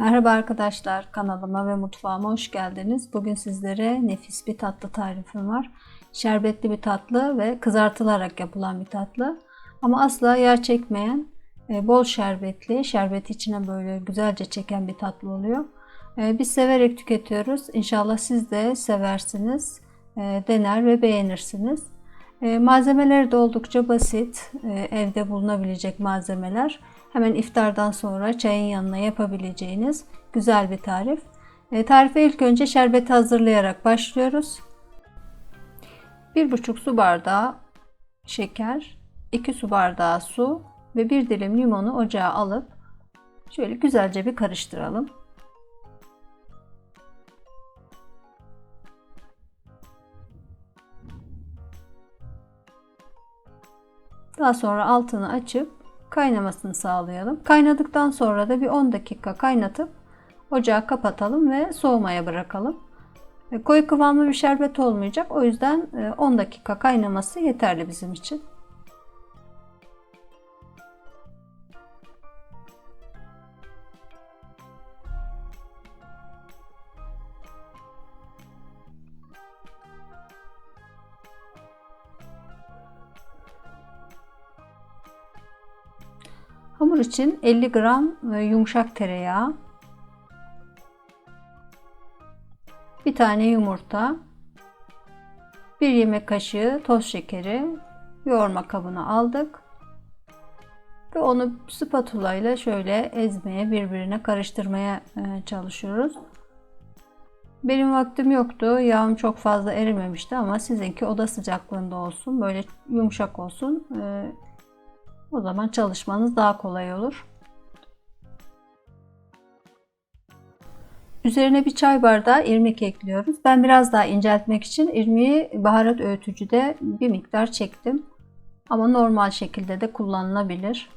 Merhaba arkadaşlar, kanalıma ve mutfağıma hoş geldiniz. Bugün sizlere nefis bir tatlı tarifim var. Şerbetli bir tatlı ve kızartılarak yapılan bir tatlı. Ama asla yağ çekmeyen, e, bol şerbetli, şerbeti içine böyle güzelce çeken bir tatlı oluyor. E, Biz severek tüketiyoruz. İnşallah siz de seversiniz, e, dener ve beğenirsiniz. Malzemeleri de oldukça basit, evde bulunabilecek malzemeler. Hemen iftardan sonra çayın yanına yapabileceğiniz güzel bir tarif. E, tarife ilk önce şerbeti hazırlayarak başlıyoruz. 1,5 su bardağı şeker, 2 su bardağı su ve 1 dilim limonu ocağa alıp şöyle güzelce bir karıştıralım. Daha sonra altını açıp kaynamasını sağlayalım. Kaynadıktan sonra da bir 10 dakika kaynatıp ocağı kapatalım ve soğumaya bırakalım. E, Koyu kıvamlı bir şerbet olmayacak. O yüzden e, 10 dakika kaynaması yeterli bizim için. Hamur için 50 gram e, yumuşak tereyağı, bir tane yumurta, bir yemek kaşığı toz şekeri yoğurma kabına aldık. Ve onu spatula ile şöyle ezmeye, birbirine karıştırmaya e, çalışıyoruz. Benim vaktim yoktu. Yağım çok fazla erimemişti ama sizinki oda sıcaklığında olsun. Böyle yumuşak olsun. E, o zaman çalışmanız daha kolay olur. Üzerine bir çay bardağı irmik ekliyoruz. Ben biraz daha inceltmek için irmiği baharat öğütücüde bir miktar çektim. Ama normal şekilde de kullanılabilir.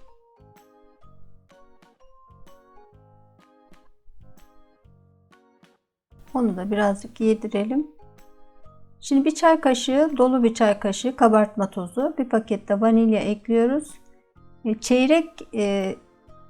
Onu da birazcık yedirelim. Şimdi bir çay kaşığı, dolu bir çay kaşığı kabartma tozu, bir pakette vanilya ekliyoruz. Çeyrek e,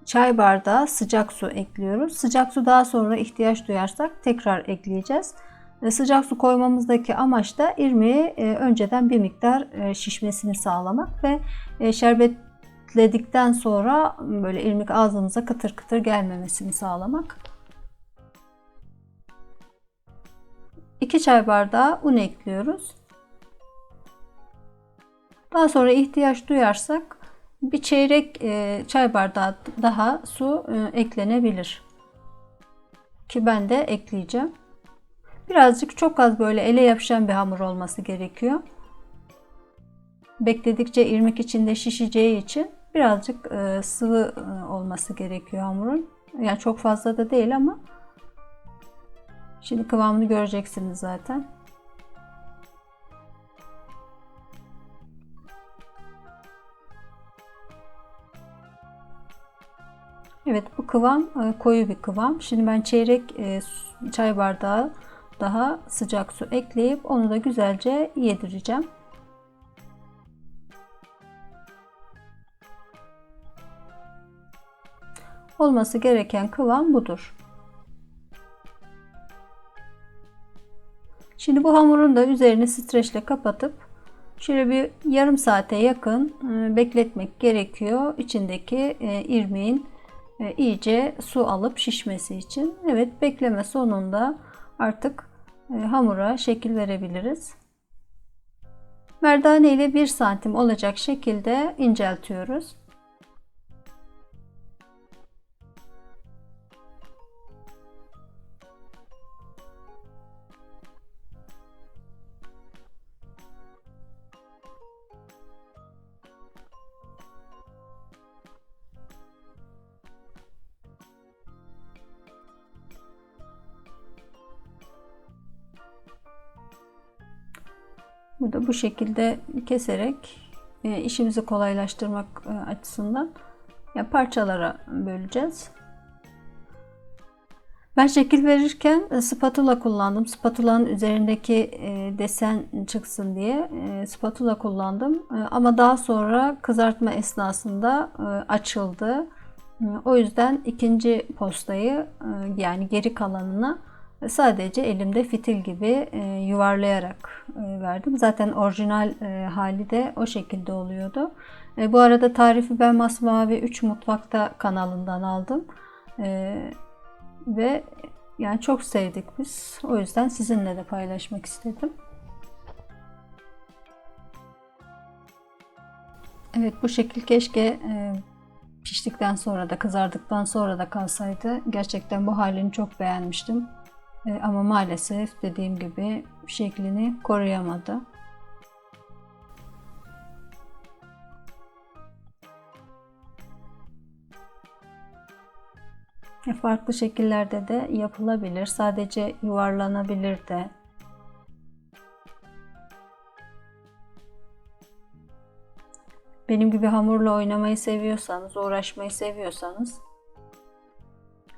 çay bardağı sıcak su ekliyoruz. Sıcak su daha sonra ihtiyaç duyarsak tekrar ekleyeceğiz. E, sıcak su koymamızdaki amaç da irmiği e, önceden bir miktar e, şişmesini sağlamak ve e, şerbetledikten sonra böyle irmik ağzımıza kıtır kıtır gelmemesini sağlamak. 2 çay bardağı un ekliyoruz. Daha sonra ihtiyaç duyarsak bir çeyrek e, çay bardağı daha su e, eklenebilir. Ki ben de ekleyeceğim. Birazcık çok az böyle ele yapışan bir hamur olması gerekiyor. Bekledikçe irmik içinde şişeceği için birazcık e, sıvı olması gerekiyor hamurun. Yani çok fazla da değil ama şimdi kıvamını göreceksiniz zaten. Evet bu kıvam e, koyu bir kıvam. Şimdi ben çeyrek e, çay bardağı daha sıcak su ekleyip onu da güzelce yedireceğim. Olması gereken kıvam budur. Şimdi bu hamurun da üzerini streçle kapatıp şöyle bir yarım saate yakın e, bekletmek gerekiyor. İçindeki irmiğin e, iyice su alıp şişmesi için. Evet bekleme sonunda artık e, hamura şekil verebiliriz. Merdane ile 1 santim olacak şekilde inceltiyoruz. Burada bu şekilde keserek e, işimizi kolaylaştırmak e, açısından ya parçalara böleceğiz. Ben şekil verirken e, spatula kullandım. Spatulanın üzerindeki desen çıksın diye spatula kullandım. Ama daha sonra kızartma esnasında açıldı O yüzden ikinci postayı yani geri kalanını sadece elimde fitil gibi e, yuvarlayarak e, verdim. Zaten orijinal hali de o şekilde oluyordu. Bu arada tarifi ben Masmavi 3 Mutfakta kanalından aldım. Ve yani çok sevdik biz. O yüzden sizinle de paylaşmak istedim. Evet bu şekil keşke piştikten sonra da kızardıktan sonra da kalsaydı gerçekten bu halini çok beğenmiştim. E, ama maalesef dediğim gibi şeklini koruyamadı. E, farklı şekillerde de yapılabilir. Sadece yuvarlanabilir de. Benim gibi hamurla oynamayı seviyorsanız, uğraşmayı seviyorsanız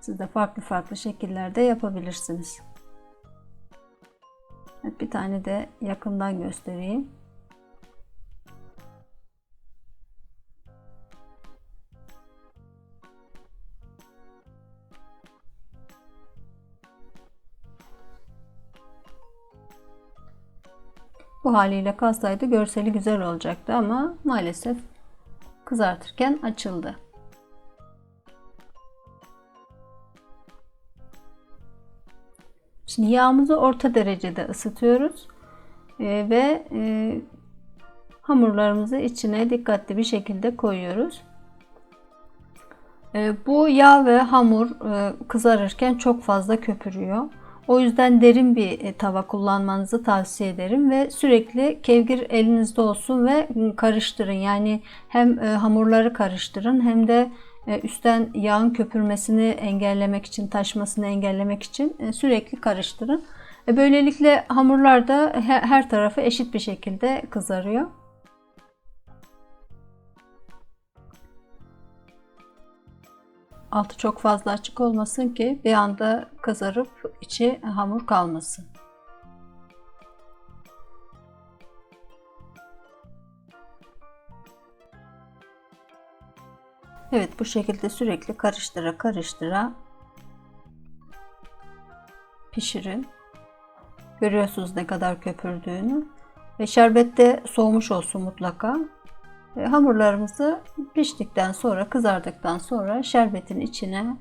siz de farklı farklı şekillerde yapabilirsiniz. Bir tane de yakından göstereyim. Bu haliyle kalsaydı görseli güzel olacaktı ama maalesef kızartırken açıldı. Şimdi yağımızı orta derecede ısıtıyoruz ee, ve e, hamurlarımızı içine dikkatli bir şekilde koyuyoruz. Ee, bu yağ ve hamur e, kızarırken çok fazla köpürüyor. O yüzden derin bir e, tava kullanmanızı tavsiye ederim ve sürekli kevgir elinizde olsun ve karıştırın. Yani hem e, hamurları karıştırın hem de üstten yağın köpürmesini engellemek için, taşmasını engellemek için sürekli karıştırın. Böylelikle hamurlar da her tarafı eşit bir şekilde kızarıyor. Altı çok fazla açık olmasın ki bir anda kızarıp içi hamur kalmasın. Evet bu şekilde sürekli karıştıra karıştıra pişirin. Görüyorsunuz ne kadar köpürdüğünü. Ve şerbet de soğumuş olsun mutlaka. E, hamurlarımızı piştikten sonra, kızardıktan sonra şerbetin içine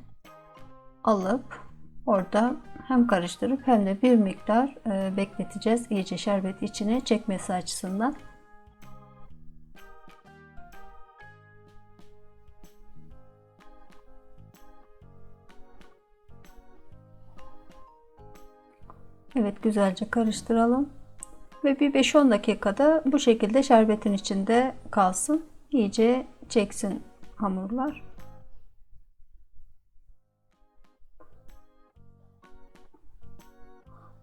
alıp orada hem karıştırıp hem de bir miktar e, bekleteceğiz. İyice şerbeti içine çekmesi açısından. Evet güzelce karıştıralım. Ve bir 5-10 dakikada bu şekilde şerbetin içinde kalsın. İyice çeksin hamurlar.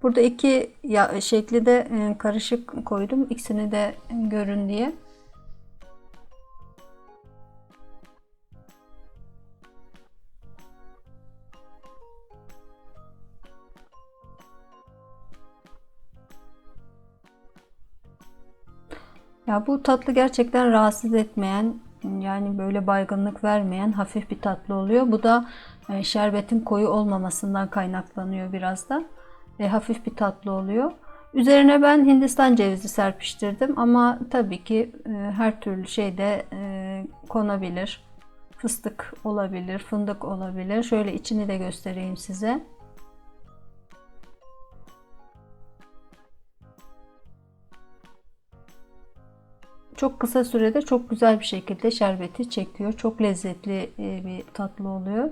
Burada iki şekli de e, karışık koydum. İkisini de görün diye. Ya bu tatlı gerçekten rahatsız etmeyen yani böyle baygınlık vermeyen hafif bir tatlı oluyor. Bu da e, şerbetin koyu olmamasından kaynaklanıyor biraz da. E, hafif bir tatlı oluyor. Üzerine ben Hindistan cevizi serpiştirdim ama tabii ki e, her türlü şey de e, konabilir. Fıstık olabilir, fındık olabilir. Şöyle içini de göstereyim size. Çok kısa sürede çok güzel bir şekilde şerbeti çekiyor. Çok lezzetli e, bir tatlı oluyor.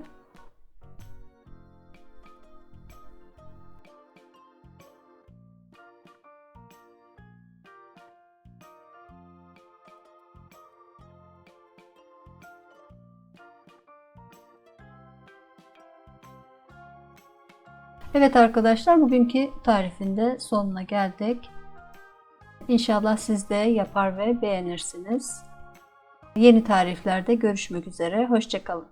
Evet arkadaşlar bugünkü tarifinde sonuna geldik. İnşallah siz de yapar ve beğenirsiniz. Yeni tariflerde görüşmek üzere. Hoşçakalın.